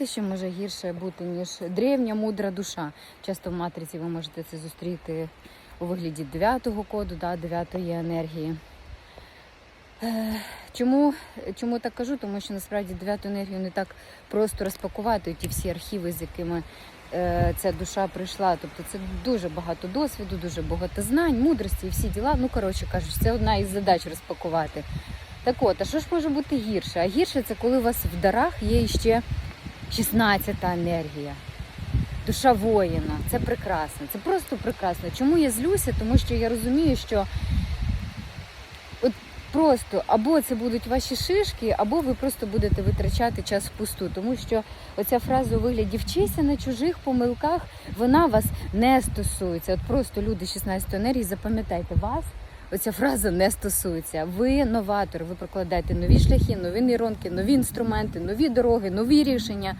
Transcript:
Те, що може гірше бути, ніж древня мудра душа. Часто в матриці ви можете це зустріти у вигляді дев'ятого коду, да, дев'ятої енергії. Е, Чому, чому так кажу? Тому що насправді дев'яту енергію не так просто розпакувати ті всі архіви, з якими е, ця душа прийшла. Тобто це дуже багато досвіду, дуже багато знань, мудрості і всі діла. Ну, коротше кажучи, це одна із задач розпакувати. Так от, а що ж може бути гірше? А гірше це коли у вас в дарах є ще 16-та енергія. Душа воїна. Це прекрасно. Це просто прекрасно. Чому я злюся? Тому що я розумію, що от просто або це будуть ваші шишки, або ви просто будете витрачати час впусту. Тому що оця фраза у вигляді вчися на чужих помилках, вона вас не стосується. От просто люди 16 енергії, запам'ятайте вас. Оця фраза не стосується. Ви новатор, ви прокладаєте нові шляхи, нові нейронки, нові інструменти, нові дороги, нові рішення.